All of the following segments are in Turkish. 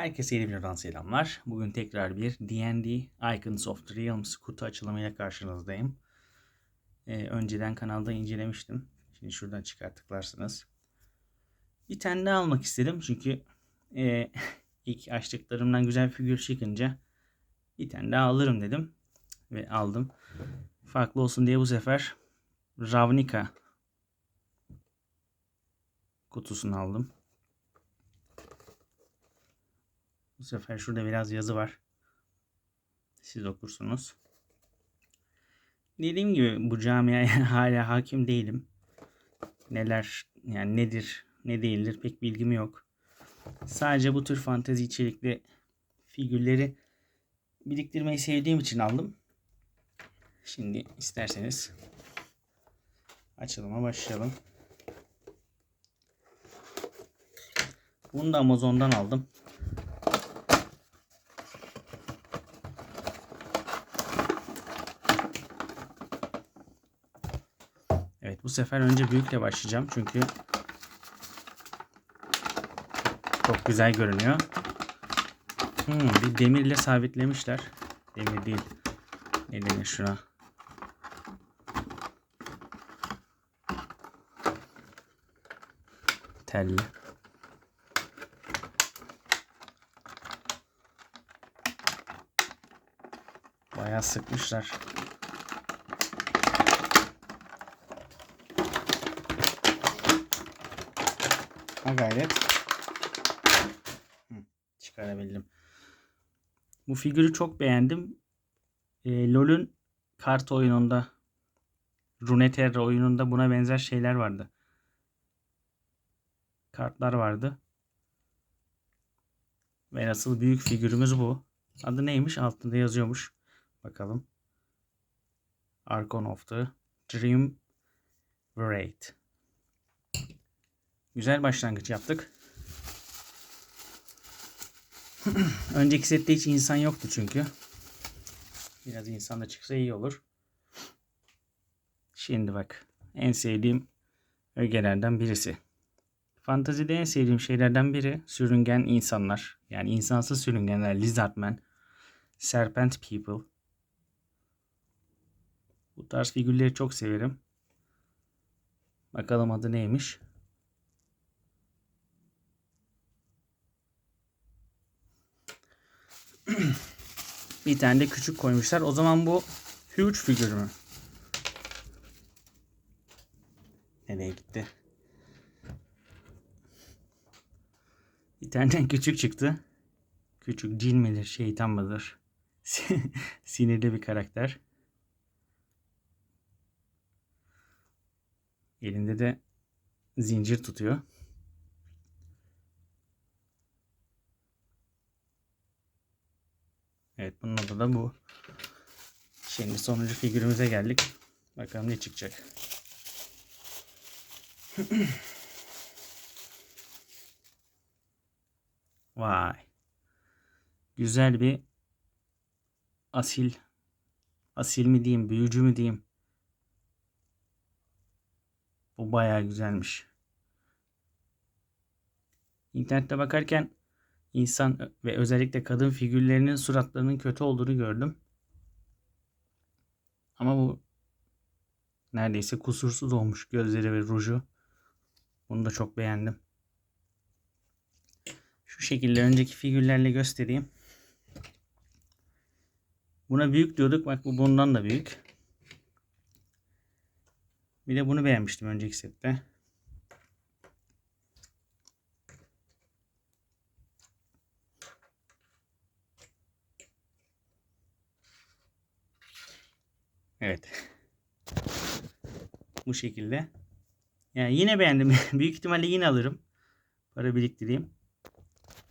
Herkese yeni videodan selamlar. Bugün tekrar bir D&D Icons of the Realms kutu açılımıyla karşınızdayım. Ee, önceden kanalda incelemiştim. Şimdi şuradan çıkar tıklarsınız. Bir tane daha almak istedim çünkü e, ilk açtıklarımdan güzel bir figür çıkınca bir tane daha alırım dedim. Ve aldım. Farklı olsun diye bu sefer Ravnica kutusunu aldım. Bu sefer şurada biraz yazı var. Siz okursunuz. Dediğim gibi bu camiaya hala hakim değilim. Neler yani nedir ne değildir pek bilgim yok. Sadece bu tür fantezi içerikli figürleri biriktirmeyi sevdiğim için aldım. Şimdi isterseniz açılıma başlayalım. Bunu da Amazon'dan aldım. Evet bu sefer önce büyükle başlayacağım çünkü çok güzel görünüyor. Hmm, bir demirle sabitlemişler. Demir değil. Ne denir şuna? Telli. Bayağı sıkmışlar. Ha gayret. Çıkarabildim. Bu figürü çok beğendim. E, LoL'ün kart oyununda Runeterra oyununda buna benzer şeyler vardı. Kartlar vardı. Ve asıl büyük figürümüz bu. Adı neymiş? Altında yazıyormuş. Bakalım. Archon of the Dream Wraith. Güzel başlangıç yaptık. Önceki sette hiç insan yoktu çünkü. Biraz insan da çıksa iyi olur. Şimdi bak. En sevdiğim ögelerden birisi. Fantazide en sevdiğim şeylerden biri sürüngen insanlar. Yani insansız sürüngenler. Lizardman. Serpent People. Bu tarz figürleri çok severim. Bakalım adı neymiş. Bir tane de küçük koymuşlar. O zaman bu huge figür mü? Nereye gitti? Bir tane küçük çıktı. Küçük cin midir, şeytan mıdır? Sinirli bir karakter. Elinde de zincir tutuyor. Evet bunun adı da bu. Şimdi sonuncu figürümüze geldik. Bakalım ne çıkacak. Vay. Güzel bir asil asil mi diyeyim, büyücü mü diyeyim. Bu bayağı güzelmiş. İnternette bakarken insan ve özellikle kadın figürlerinin suratlarının kötü olduğunu gördüm. Ama bu neredeyse kusursuz olmuş gözleri ve ruju. Bunu da çok beğendim. Şu şekilde önceki figürlerle göstereyim. Buna büyük diyorduk. Bak bu bundan da büyük. Bir de bunu beğenmiştim önceki sette. Evet. Bu şekilde. Yani yine beğendim. Büyük ihtimalle yine alırım. Para biriktireyim.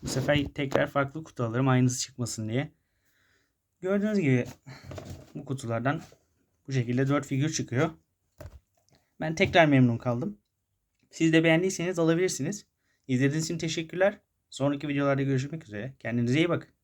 Bu sefer tekrar farklı kutu alırım. Aynısı çıkmasın diye. Gördüğünüz gibi bu kutulardan bu şekilde 4 figür çıkıyor. Ben tekrar memnun kaldım. Siz de beğendiyseniz alabilirsiniz. İzlediğiniz için teşekkürler. Sonraki videolarda görüşmek üzere. Kendinize iyi bakın.